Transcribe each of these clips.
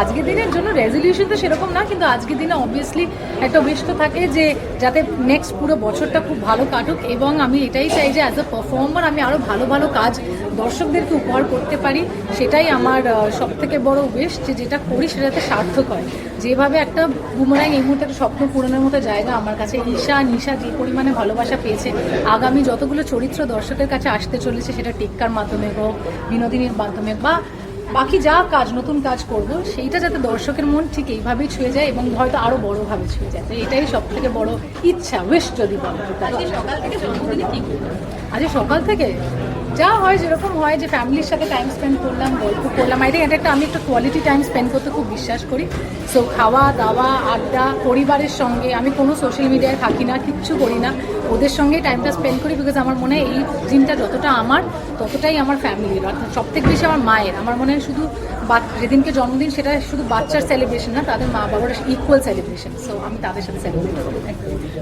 আজকের দিনের জন্য রেজলিউশন তো সেরকম না, কিন্তু আজকের দিনে অবভিয়াসলি একটা উইশ তো থাকে যে যাতে নেক্সট পুরো বছরটা খুব ভালো কাটুক এবং আমি এটাই চাই যে অ্যাজ আ পারফর্মার আমি আরও ভালো ভালো কাজ দর্শকদেরকে উপহার করতে পারি। সেটাই আমার সব থেকে বড় উইশ যে যেটা করি সেটাতে সার্থক হয়। যেভাবে একটা বুমরাং এই মুহূর্তে একটা স্বপ্ন পূরণের মতো জায়গা আমার কাছে ঈশা, নিশা যে পরিমাণে ভালোবাসা পেয়েছে, আগামী যতগুলো চরিত্র দর্শকের কাছে আসতে চলেছে সেটা টেক্কার মাধ্যমে হোক বিনোদিনীর মাধ্যমে বা বাকি যা কাজ নতুন কাজ করব সেইটা যাতে দর্শকের মন ঠিক এইভাবেই ছুঁয়ে যায় এবং হয়তো আরও বড় ভাবে ছুঁয়ে যায়। তো এটাই সব থেকে বড় ইচ্ছা উইশ যদি বলো। আজকে সকাল থেকে জন্মদিনে আজ সকাল থেকে যা হয়, যেরকম হয় যে ফ্যামিলির সাথে টাইম স্পেন্ড করলাম, গল্প করলাম। আই থিঙ্ক এটা একটা আমি একটা কোয়ালিটি টাইম স্পেন্ড করতে খুব বিশ্বাস করি। সো খাওয়া, দাওয়া, আড্ডা, পরিবারের সঙ্গে, আমি কোনো সোশ্যাল মিডিয়ায় থাকি না, কিচ্ছু করি না। ওদের সঙ্গে টাইমটা স্পেন্ড করি বিকজ আমার মনে হয় এই দিনটা যতটা আমার, ততটাই আমার ফ্যামিলির অর্থাৎ সব থেকে বেশি আমার মায়ের। আমার মনে হয় শুধু যেদিনকে জন্মদিন সেটা শুধু বাচ্চার সেলিব্রেশন না, তাদের মা বাবার ইকুয়াল সেলিব্রেশন সো আমি তাদের সাথে সেলিব্রেট করি।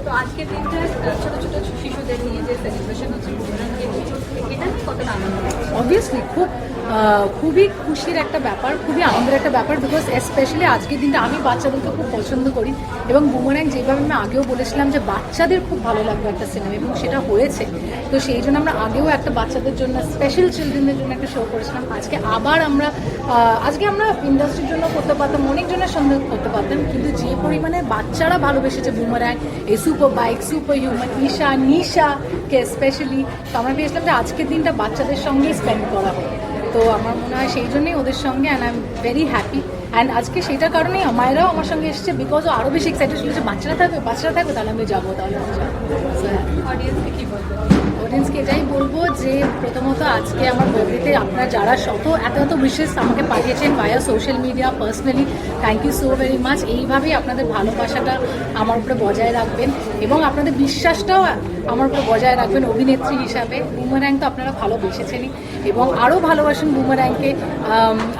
তো আজকের দিনটা ছোট ছোট শিশুদের নিয়ে যে সেলিব্রেশন হচ্ছে বুমরাংকে নিয়ে, এটা নিয়ে কতটা আনন্দ লাগছে? অবভিয়াসলি খুব আহ, খুবই খুশির একটা ব্যাপার, খুবই আনন্দের একটা ব্যাপার বিকজ স্পেশালি আজকের দিনটা আমি বাচ্চাদেরকে খুব পছন্দ করি। এবং বুমরাং যেভাবে আমি আগেও বলেছিলাম যে বাচ্চাদের খুব ভালো লাগবে একটা সিনেমা এবং সেটা হয়েছে। তো সেই জন্য আমরা আগেও একটা বাচ্চাদের জন্য স্পেশাল চিলড্রেনদের জন্য একটা শো করেছিলাম। আজকে আবার আমরা আজকে আমরা ইন্ডাস্ট্রির জন্য করতে পারতাম, অনেকজনের সঙ্গে করতে পারতাম, কিন্তু যে পরিমাণে বাচ্চারা ভালোবেসেছে বুমারাং এই super bike super human Isha নিশাকে specially তো আমরা ভেবেছিলাম যে আজকের দিনটা বাচ্চাদের সঙ্গেই স্পেন্ড করা হবে তো আমার মনে হয় সেই জন্যই ওদের সঙ্গে and I am very happy and আজকে সেটার কারণেই মায়েরাও আমার সঙ্গে এসেছে বিকজ ও আরও বেশি এক্সাইটেড ছিল যে বাচ্চারা থাকবে বাচ্চারা থাকবে তাহলে আমি যাব তাহলে আমি যাব। অডিয়েন্সকে কি বলব? অডিয়েন্সকে এটাই বলব যে প্রথমত আজকে আমার বার্থডেতে আপনারা যারা শত এত এত বিশেষ আমাকে পাঠিয়েছেন via social media personally thank you so very much এইভাবেই আপনাদের ভালোবাসাটা আমার উপরে বজায় রাখবেন এবং আপনাদের বিশ্বাসটাও আমার উপরে বজায় রাখবেন অভিনেত্রী হিসাবে। বুমার্যাং তো আপনারা ভালোবেসেছেনই। এবং আরও ভালোবাসুন বুমার্যাংকে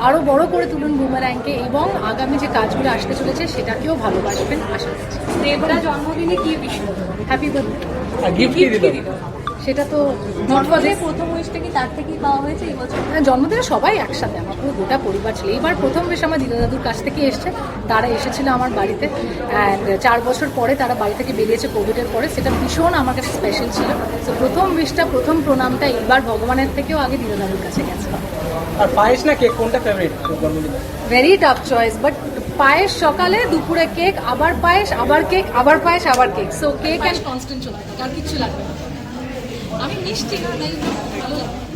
আরও বড় করে তুলুন বুমার্যাংকে এবং আগামী যে কাজগুলো আসতে চলেছে সেটাকেও ভালোবাসবেন আশা করছি। দেবরা জন্মদিনে কি বিষয় হ্যাপি বার্থডে গিফট কি দিল? সেটা তো জন্মদিনে প্রথম উইশটা কি তার থেকেই পাওয়া হয়েছে এই বছর? হ্যাঁ, জন্মদিনে সবাই একসাথে আমার পুরো গোটা পরিবার ছিল। এইবার প্রথম বেশ আমার দিদা দাদুর কাছ থেকে এসছে। তারা এসেছিল আমার বাড়িতে। অ্যান্ড চার বছর পরে তারা বাড়ি থেকে বেরিয়েছে কোভিডের পরে। সেটা ভীষণ আমার কাছে স্পেশাল ছিল। তো প্রথম বেশটা প্রথম প্রণামটা এইবার ভগবানের থেকেও আগে দিদা দাদুর কাছে গেছে। আর পায়েস না কেক? কোনটা favourite very tough choice but পায়েস সকালে দুপুরে কেক আবার পায়েস আবার কেক আবার পায়েস আবার cake so cake and constant থাকে আর কিচ্ছু লাগবে না। আমি মিষ্টি না লাগে